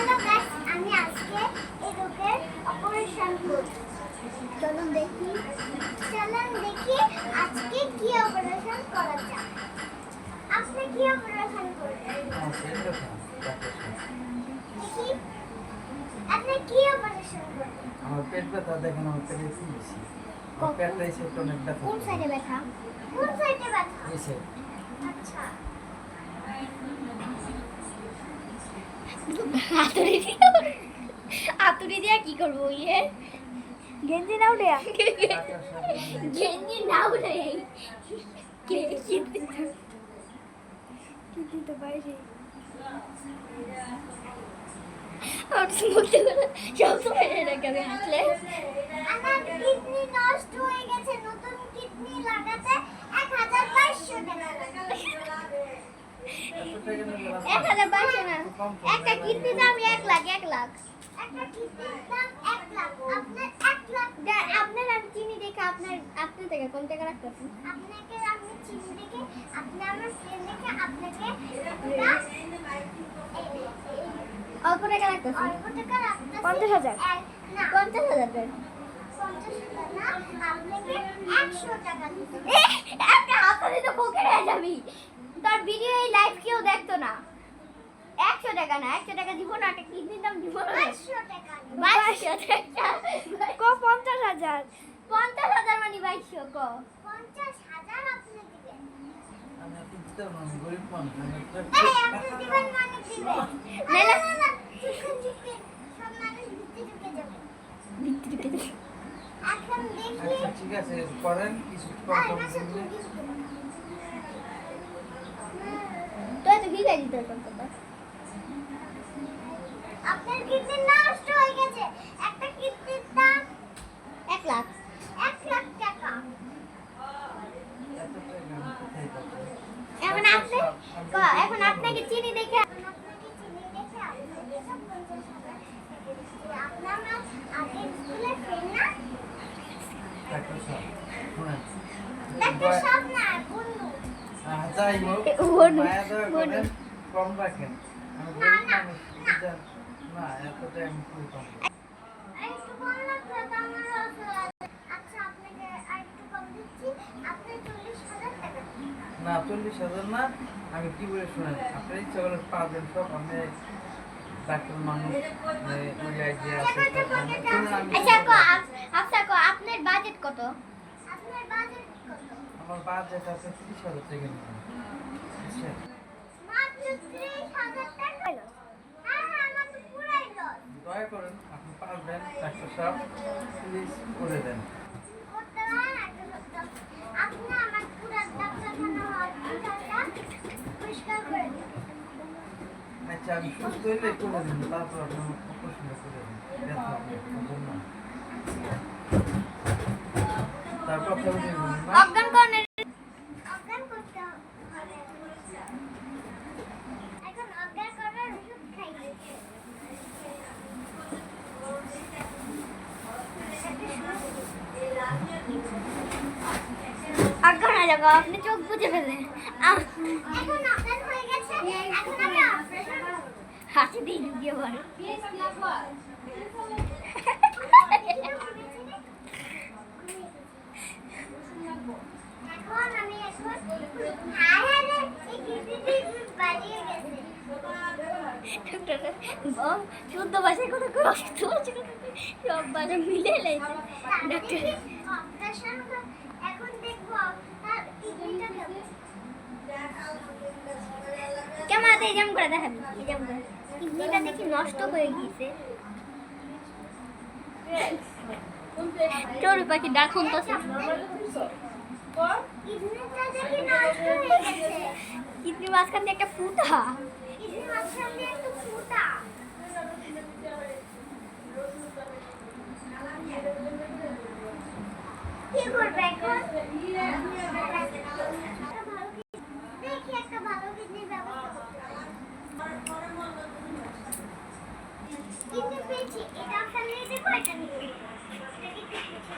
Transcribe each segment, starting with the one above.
Hello guys আমি আজকে এই রোগের অপারেশন করব। চলুন দেখি। চলুন দেখি আজকে কি অপারেশন করা যায়। আপনি কি অপারেশন করবেন? দেখি। আপনি কি অপারেশন করবেন? আমার পেট ব্যথা দেখেন আমার পেটে কি বেশি পেটটা এসে অনেক ব্যথা কোন সাইডে ব্যথা? কোন সাইডে ব্যথা? এসে আচ্ছা। হাতুড়ি দিয়ে? হাতুড়ি দিয়ে কি করব ইয়ে? গেঞ্জি নাও দেয়া গেঞ্জি না উঠে কি কি দিতে পারি আর করে সব সময় এটাকে আমি হাসলে আমার কিডনি নষ্ট হয়ে গেছে নতুন কিডনি লাগাতে এক হাজার বাইশশো টাকা এক হাজার বাইশশো না। কিডনি দাম এক লাখ এক লাখ। একটা কিডনির দাম এক লাখ। আপনার এক লাখ আপনার আমি চিনি দেখে আপনার আপনার থেকে কম টাকা রাখতেছি আপনাকে আমি চিনি দেখে আপনি আমার ফ্রেন্ড দেখে আপনাকে অল্প টাকা রাখতেছি অল্প টাকা রাখতে পঞ্চাশ হাজার। পঞ্চাশ হাজার টাকা পঞ্চাশ হাজার না আপনাকে একশো টাকা দিতে একটা হাতুড়ি তো পকেট যাবি। তোর ভিডিও এই লাইভ কেউ টাকা না একশো টাকা দিব না একটা কিডনির দাম দিব বাইশশো টাকা। ক পঞ্চাশ হাজার? পঞ্চাশ হাজার মানে বাইশশো ক। পঞ্চাশ হাজার আপনি দিবেন। মানে আচ্ছা ঠিক আছে করেন কিছু তো কি গাড়ি আপনার কিডনি নষ্ট হয়ে গেছে একটা কিডনির দাম এক লাখ এক লাখ টাকা? এখন আপনি এখন আপনাকে চিনি দেখে আপনাকে চিনি দেখে। আপনার নাম আগের স্কুলের ফ্রেন্ড না ডাক্তার সাহেব, ডাক্তার সাহেব না বন্ধু যাই হোক, বনু, মায়া দয়া বনু। করেন, কম রাখেন। না, না, না। আচ্ছা চল্লিশ হাজার না, চল্লিশ হাজার না, আমি কি বলে শুনেন? আপনার ইচ্ছা করলে পাবেন সব আমি ডাক্তার মানুষ আমি- আচ্ছা আচ্ছা আপনার বাজেট কত? আমার বাজেট আছে ত্রিশ হাজার টাকা নিলাম। বুঝছেন? মাত্র ত্রিশ হাজার টাকা হ্যাঁ হ্যাঁ আমার তো পুরাই লস দয়া করেন, আপনি পারবেন ডাক্তার সাহেব প্লিজ করে দেন। আচ্ছা আমি সুস্থ হইলে করে দিন, তারপর হয়ে যাব আপনি চোখ বুঝে ফেলেন এখন অজ্ঞান হয়ে গেছে এখন আমি অপারেশন হাসি দিয়ে ঢুকিয়ে পড়ে কথা কই সব ভাষা মিলে লাইছে। ডাক্তার কেমন? করে কিডনিটা দেখি নষ্ট হয়ে গিয়েছে। পাখি তো। কিডনি দিয়ে একটু ফুটা কি করবে এখন দেখি একটা ভালো কিডনির ব্যবস্থা করতে কিডনি পেয়েছি এটা আপনার নিয়ে। দেখি কি পেয়েছি।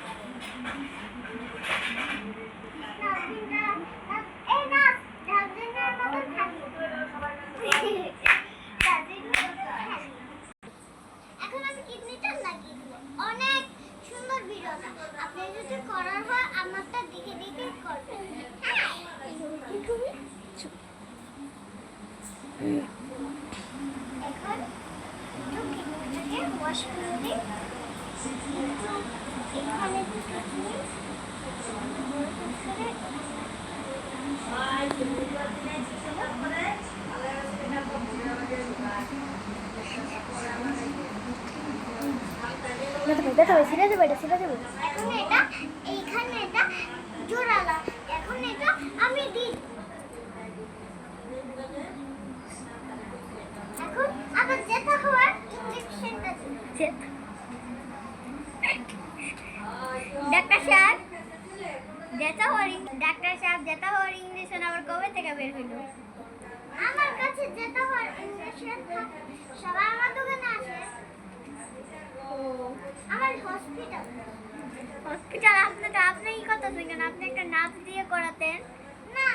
এই না ডাস্টবিনের মতো থাকি না আপনি যদি করার হয়, আমারটা দেখে দেখে করবেন। হ্যাঁ। এখন একটু ওয়াশ করে দিই। এখানে দুটো দিই এখন এটা এইখানে এটা জোড়ালা এখন এটা আমি দিই এখন আবার যেটা হওয়ার ইঞ্জেকশনটা দিই ডাক্তার সাহেব যেটা হওয়ার ডাক্তার সাহেব যেটা হওয়ার ইঞ্জেকশন আবার কবে থেকে বের হইল? আমার কাছে যেটা হওয়ার ইঞ্জেকশন সবাই আমার দোকানে আসে। আমার হসপিটাল হসপিটাল আপনি তো আপনি কি করতেছেন কেন আপনি একটা নার্স দিয়ে করাতেন। না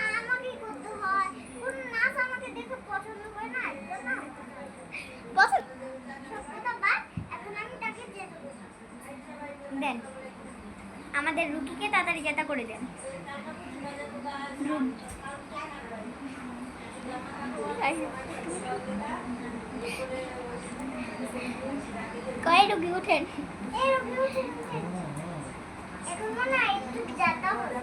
করতে হয়। কোন নার্স আমাকে দেখে পছন্দ না কথা দেন, আমাদের রুগীকে তাড়াতাড়ি যেটা করে দেন। রুম- কয় রুগী উঠেন এই রোগী উঠে উঠে। এখন হয় একটু যেতে হবে